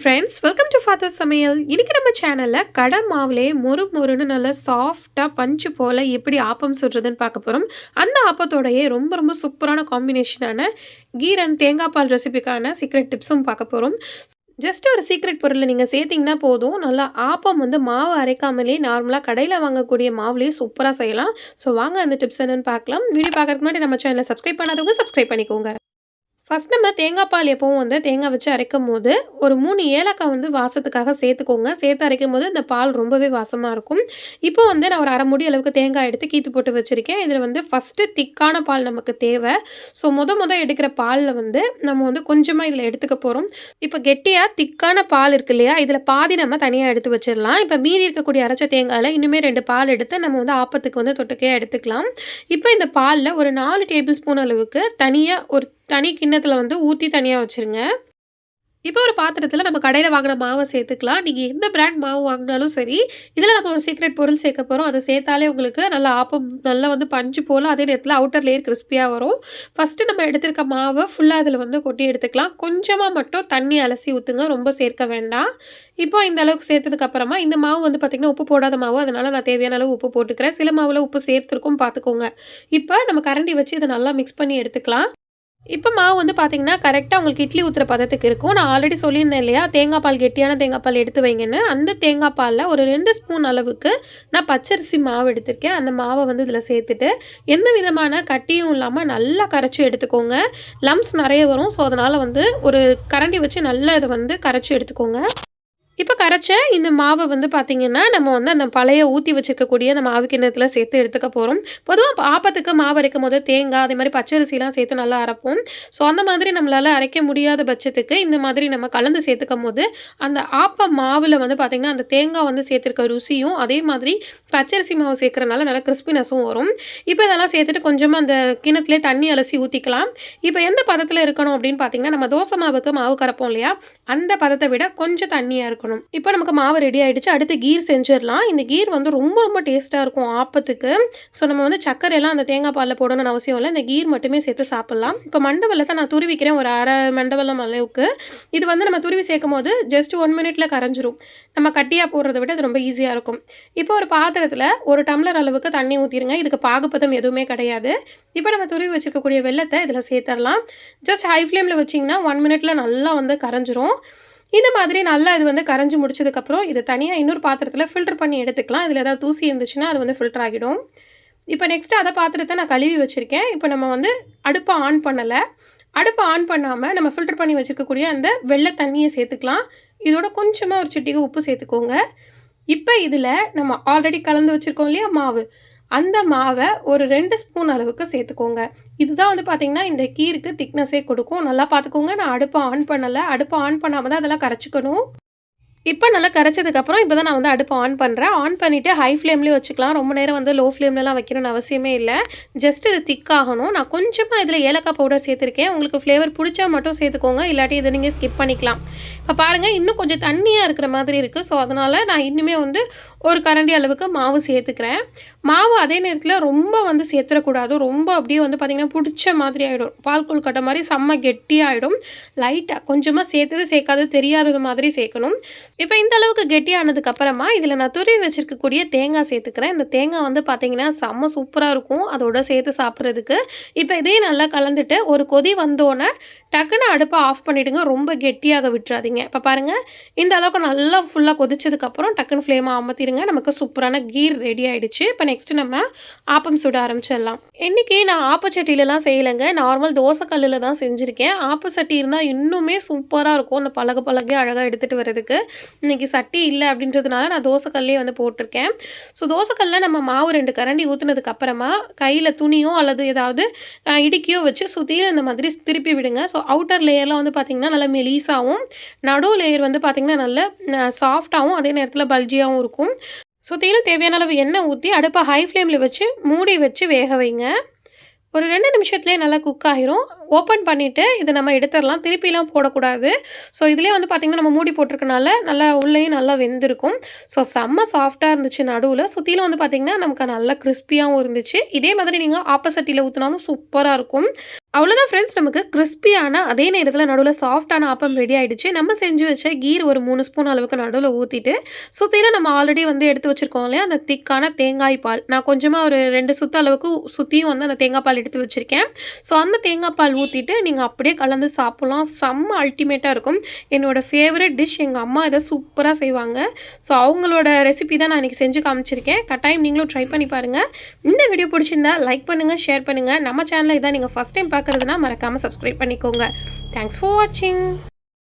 Friends welcome to father சமையல் இன்றைக்கி நம்ம சேனலில் கடை மாவுலே மொறு மொறுன்னு நல்லா சாஃப்டாக பஞ்சு போல் எப்படி ஆப்பம் சுடுறதுன்னு பார்க்க போகிறோம் அந்த ஆப்பத்தோடையே ரொம்ப ரொம்ப சூப்பரான காம்பினேஷனான கீர் அண்ட் தேங்காய் பால் ரெசிபிக்கான சீக்ரெட் டிப்ஸும் பார்க்க போகிறோம் ஜஸ்ட் ஒரு சீக்ரெட் பொருளை நீங்கள் சேர்த்திங்கன்னா போதும். நல்லா ஆப்பம் வந்து மாவு அரைக்காமலே நார்மலாக கடையில் வாங்கக்கூடிய மாவுலேயே சூப்பராக செய்யலாம். ஸோ வாங்க அந்த டிப்ஸ் என்னென்னு பார்க்கலாம். வீடியோ பார்க்கறதுக்கு முன்னாடி நம்ம சேனலை சப்ஸ்கிரைப் பண்ணாதவங்க சப்ஸ்கிரைப் பண்ணிக்கோங்க. ஃபஸ்ட் நம்ம தேங்காய் பால் எப்பவும் வந்து தேங்காய் வச்சு அரைக்கும் போது ஒரு மூணு ஏலக்காய் வந்து வாசத்துக்காக சேர்த்துக்கோங்க. சேர்த்து அரைக்கும் போது இந்த பால் ரொம்பவே வாசமாக இருக்கும். இப்போ வந்து நான் ஒரு அரை முடி அளவுக்கு தேங்காய் எடுத்து கீத்து போட்டு வச்சுருக்கேன். இதில் வந்து ஃபஸ்ட்டு திக்கான பால் நமக்கு தேவை. ஸோ முத முத எடுக்கிற பாலில் வந்து நம்ம வந்து கொஞ்சமாக இதில் எடுத்துக்க போகிறோம் இப்போ கெட்டியாக திக்கான பால் இருக்கு இல்லையா? இதில் பாதி நம்ம தனியாக எடுத்து வச்சிடலாம். இப்போ மீதி இருக்கக்கூடிய அரைச்ச தேங்காயில் இன்னுமே ரெண்டு பால் எடுத்து நம்ம வந்து ஆப்பத்துக்கு வந்து தொட்டுக்கே எடுத்துக்கலாம். இப்போ இந்த பாலில் ஒரு நாலு டேபிள் ஸ்பூன் அளவுக்கு தனியாக ஒரு தனி கிண்ணத்தில் வந்து ஊற்றி தனியாக வச்சுருங்க. இப்போ ஒரு பாத்திரத்தில் நம்ம கடையில் வாங்கின மாவை சேர்த்துக்கலாம். நீங்கள் எந்த பிராண்ட் மாவு வாங்கினாலும் சரி இதில் நம்ம ஒரு சீக்ரெட் பொருள் சேர்க்க போகிறோம் அதை சேர்த்தாலே உங்களுக்கு நல்லா ஆப்பம் நல்லா வந்து பஞ்சு போல் அதே நேரத்தில் அவுட்டர் லேயர் கிறிஸ்பியாக வரும். ஃபஸ்ட்டு நம்ம எடுத்திருக்க மாவை ஃபுல்லாக அதில் வந்து கொட்டி எடுத்துக்கலாம். கொஞ்சமாக மட்டும் தண்ணி அலசி ஊற்றுங்க ரொம்ப சேர்க்க வேண்டாம். இப்போ இந்த அளவுக்கு சேர்த்ததுக்கப்புறமா இந்த மாவு வந்து பார்த்திங்கன்னா உப்பு போடாத மாவு. அதனால் நான் தேவையான அளவு உப்பு போட்டுக்கிறேன். சில மாவில் உப்பு சேர்த்துருக்கும் பார்த்துக்கோங்க இப்போ நம்ம கரண்டி வச்சு இதை நல்லா மிக்ஸ் பண்ணி எடுத்துக்கலாம். இப்போ மாவு வந்து பார்த்தீங்கன்னா கரெக்டாக உங்களுக்கு இட்லி ஊற்றுற பதத்துக்கு இருக்கும். நான் ஆல்ரெடி சொல்லியிருந்தேன் இல்லையா? தேங்காய் பால் கெட்டியான தேங்காய் பால் எடுத்து வைங்கன்னு. அந்த தேங்காய் பாலில் ஒரு ரெண்டு ஸ்பூன் அளவுக்கு நான் பச்சரிசி மாவு எடுத்திருக்கேன். அந்த மாவை வந்து இதில் சேர்த்துட்டு எந்த விதமான கட்டியும் இல்லாமல் நல்லா கரைச்சி எடுத்துக்கோங்க. லம்ஸ் நிறைய வரும். ஸோ அதனால் வந்து ஒரு கரண்டி வச்சு நல்லா இதை வந்து கரைச்சி எடுத்துக்கோங்க. இப்போ கரைச்ச இந்த மாவை வந்து பார்த்திங்கன்னா நம்ம வந்து அந்த பழைய ஊற்றி வச்சுருக்கக்கூடிய அந்த மாவு கிண்ணத்தில் சேர்த்து எடுத்துக்க போகிறோம் பொதுவாக ஆப்பத்துக்கு மாவு அரைக்கும் போது தேங்காய் அதே மாதிரி பச்சரிசிலாம் சேர்த்து நல்லா அரைப்போம். ஸோ அந்த மாதிரி நம்மளால் அரைக்க முடியாத பட்சத்துக்கு இந்த மாதிரி நம்ம கலந்து சேர்த்துக்கும் போது அந்த ஆப்ப மாவில் வந்து பார்த்திங்கன்னா அந்த தேங்காய் வந்து சேர்த்துருக்க ருசியும் அதே மாதிரி பச்சரிசி மாவு சேர்க்குறனால நல்லா கிறிஸ்பினஸும் வரும். இப்போ இதெல்லாம் சேர்த்துட்டு கொஞ்சமாக அந்த கிணத்துலேயே தண்ணி அலசி ஊற்றிக்கலாம் இப்போ எந்த பதத்தில் இருக்கணும் அப்படின்னு பார்த்தீங்கன்னா நம்ம தோசை மாவுக்கு மாவு கரைப்போம் இல்லையா? அந்த பதத்தை விட கொஞ்சம் தண்ணியாக இருக்கணும். இருக்கணும் இப்போ நமக்கு மாவு ரெடி ஆகிடுச்சு அடுத்து கீர் செஞ்சிடலாம். இந்த கீர் வந்து ரொம்ப ரொம்ப டேஸ்ட்டாக இருக்கும் ஆப்பத்துக்கு. ஸோ நம்ம வந்து சர்க்கரையெல்லாம் அந்த தேங்காய் பாலில் போடணும்னு அவசியம் இல்லை. இந்த கீர் மட்டுமே சேர்த்து சாப்பிட்லாம். இப்போ மண்டவெல்லத்தை நான் துருவிக்கிறேன். ஒரு அரை மண்டவெல்லம் அளவுக்கு. இது வந்து நம்ம துருவி சேர்க்கும் போது ஜஸ்ட் ஒன் மினிட்ல கரைஞ்சிரும். நம்ம கட்டியாக போடுறத விட அது ரொம்ப ஈஸியாக இருக்கும். இப்போ ஒரு பாத்திரத்தில் ஒரு டம்ளர் அளவுக்கு தண்ணி ஊற்றிடுங்க இதுக்கு பாகுப்பதம் எதுவுமே கிடையாது. இப்போ நம்ம துருவி வச்சுருக்கக்கூடிய வெள்ளத்தை இதில் சேர்த்துடலாம். ஜஸ்ட் ஹை ஃப்ளேமில் வச்சிங்கன்னா ஒன் மினிட்ல நல்லா வந்து கரைஞ்சிரும். இந்த மாதிரி நல்லா இது வந்து கரைஞ்சி முடிச்சதுக்கப்புறம் இது தனியாக இன்னொரு பாத்திரத்தில் ஃபில்டர் பண்ணி எடுத்துக்கலாம். இதில் ஏதாவது தூசி இருந்துச்சுன்னா அது வந்து ஃபில்டர் ஆகிடும். இப்போ நெக்ஸ்ட்டு அதை பாத்திரத்தை நான் கழுவி வச்சுருக்கேன். இப்போ நம்ம வந்து அடுப்பை ஆன் பண்ணலை. அடுப்பை ஆன் பண்ணாமல் நம்ம ஃபில்டர் பண்ணி வச்சுருக்கக்கூடிய அந்த வெள்ளை தண்ணியை சேர்த்துக்கலாம். இதோட கொஞ்சமாக ஒரு சிட்டிக்கு உப்பு சேர்த்துக்கோங்க. இப்போ இதில் நம்ம ஆல்ரெடி கலந்து வச்சுருக்கோம் இல்லையா? மாவு. அந்த மாவை ஒரு ரெண்டு ஸ்பூன் அளவுக்கு சேர்த்துக்கோங்க. இதுதான் வந்து பார்த்திங்கன்னா இந்த கீருக்கு திக்னஸே கொடுக்கும். நல்லா பார்த்துக்கோங்க நான் அடுப்பை ஆன் பண்ணலை. அடுப்பை ஆன் பண்ணாமல் தான் அதெல்லாம் கரைச்சிக்கணும். இப்போ நல்லா கரைச்சதுக்கப்புறம் இப்போ தான் நான் வந்து அடுப்பு ஆன் பண்ணுறேன் ஆன் பண்ணிவிட்டு ஹை ஃப்ளேம்லேயே வச்சுக்கலாம். ரொம்ப நேரம் வந்து லோ ஃப்ளேம்லலாம் வைக்கணும்னு அவசியமே இல்லை. ஜஸ்ட் இது திக்காகணும் நான் கொஞ்சமாக இதில் ஏலக்காய் பவுடர் சேர்த்துருக்கேன். உங்களுக்கு ஃப்ளேவர் பிடிச்சா மட்டும் சேர்த்துக்கோங்க. இல்லாட்டி இதை நீங்கள் ஸ்கிப் பண்ணிக்கலாம். இப்போ பாருங்கள் இன்னும் கொஞ்சம் தண்ணியாக இருக்கிற மாதிரி இருக்குது ஸோ அதனால் நான் இன்னுமே வந்து ஒரு கரண்டி அளவுக்கு மாவு சேர்த்துக்கிறேன். மாவு அதே நேரத்தில் ரொம்ப வந்து சேர்த்துடக்கூடாது. ரொம்ப அப்படியே வந்து பார்த்திங்கன்னா பிடிச்ச மாதிரி ஆகிடும் பால் கொல் கட்ட மாதிரி செம்ம கெட்டியாகிடும் லைட்டாக கொஞ்சமாக சேர்த்தது சேர்க்காது தெரியாதது மாதிரி சேர்க்கணும். இப்போ இந்த அளவுக்கு கெட்டியானதுக்கப்புறமா இதில் நான் துருவி வச்சுருக்கக்கூடிய தேங்காய் சேர்த்துக்கிறேன். இந்த தேங்காய் வந்து பார்த்திங்கன்னா செம்ம சூப்பராக இருக்கும். அதோட சேர்த்து சாப்பிட்றதுக்கு. இப்போ இதையும் நல்லா கலந்துட்டு ஒரு கொதி வந்தோடனே டக்குன்னு அடுப்பை ஆஃப் பண்ணிவிடுங்க ரொம்ப கெட்டியாக விட்டுறாதீங்க. இப்போ பாருங்கள் இந்த அளவுக்கு நல்லா ஃபுல்லாக கொதிச்சதுக்கப்புறம் டக்குன்னு ஃப்ளேமை பண்ணிடுங்க நமக்கு சூப்பரான கீர் ரெடி ஆகிடுச்சு இப்போ நெக்ஸ்ட்டு நம்ம ஆப்பம் சுட ஆரம்பிச்சிடலாம். இன்றைக்கி நான் ஆப்பச்சட்டிலலாம் செய்யலைங்க. நார்மல் தோசை கல்லில் தான் செஞ்சுருக்கேன். ஆப்ப சட்டி இருந்தால் இன்னுமே சூப்பராக இருக்கும். அந்த பழக பழகே அழகாக எடுத்துகிட்டு வர்றதுக்கு. இன்றைக்கி சட்டி இல்லை அப்படின்றதுனால நான் தோசைக்கல்லே வந்து போட்டிருக்கேன். ஸோ தோசைக்கல்லில் நம்ம மாவு ரெண்டு கரண்டி ஊற்றுனதுக்கப்புறமா கையில் துணியோ அல்லது ஏதாவது இடுக்கியோ வச்சு சுற்றியும் இந்த மாதிரி திருப்பி விடுங்க. ஸோ ஸோ அவுட்டர் லேயர்லாம் வந்து பார்த்திங்கன்னா நல்லா மெலீஸாகவும் நடு லேயர் வந்து பார்த்திங்கன்னா நல்ல சாஃப்டாகவும் அதே நேரத்தில் பல்ஜியாகவும் இருக்கும். சுற்றிலும் தேவையான அளவு எண்ணெய் ஊற்றி அடுப்பை ஹை ஃப்ளேமில் வச்சு மூடி வச்சு வேக வைங்க. ஒரு ரெண்டு நிமிஷத்துலேயே நல்லா குக் ஆகிரும் ஓப்பன் பண்ணிவிட்டு இதை நம்ம எடுத்துடலாம். திருப்பிலாம் போடக்கூடாது. ஸோ இதிலே வந்து பார்த்திங்கன்னா நம்ம மூடி போட்டிருக்கனால நல்லா உள்ளேயும் நல்லா வெந்திருக்கும். ஸோ செம்ம சாஃப்டாக இருந்துச்சு நடுவில். சுற்றிலும் வந்து பார்த்திங்கன்னா நமக்கு நல்லா கிறிஸ்பியாகவும் இருந்துச்சு. இதே மாதிரி நீங்கள் ஆப்போசிட்டியில் ஊற்றினாலும் சூப்பராக இருக்கும். அவ்வளோதான் ஃப்ரெண்ட்ஸ் நமக்கு கிறிஸ்பியான அதே நேரத்தில் நடுவில் சாஃப்டான ஆப்பம் ரெடி ஆகிடுச்சு நம்ம செஞ்சு வச்ச கீர் ஒரு மூணு ஸ்பூன் அளவுக்கு நடுவில் ஊற்றிட்டு சுற்றிலும் நம்ம ஆல்ரெடி வந்து எடுத்து வச்சுருக்கோம் இல்லையா? அந்த திக்கான தேங்காய் பால். நான் கொஞ்சமாக ஒரு ரெண்டு சுத்த அளவுக்கு சுற்றியும் வந்து அந்த தேங்காய் பால் எடுத்து வச்சுருக்கேன். ஸோ அந்த தேங்காய் பால் ஊற்றிட்டு நீங்கள் அப்படியே கலந்து சாப்பிட்லாம். செம்ம அல்டிமேட்டாக இருக்கும். என்னோடய ஃபேவரட் டிஷ் எங்கள் அம்மா இதை சூப்பராக செய்வாங்க. ஸோ அவங்களோட ரெசிபி தான் நான் இன்றைக்கி செஞ்சு காமிச்சிருக்கேன். கட்டாயம் நீங்களும் ட்ரை பண்ணி பாருங்கள் இந்த வீடியோ பிடிச்சிருந்தா லைக் பண்ணுங்கள் ஷேர் பண்ணுங்கள் நம்ம சேனலில் இதான் நீங்கள் ஃபஸ்ட் டைம் பார்க்க பார்க்குறதுனா மறக்காமல் சப்ஸ்கிரைப் பண்ணிக்கோங்க. தேங்க்ஸ் ஃபார் வாட்சிங்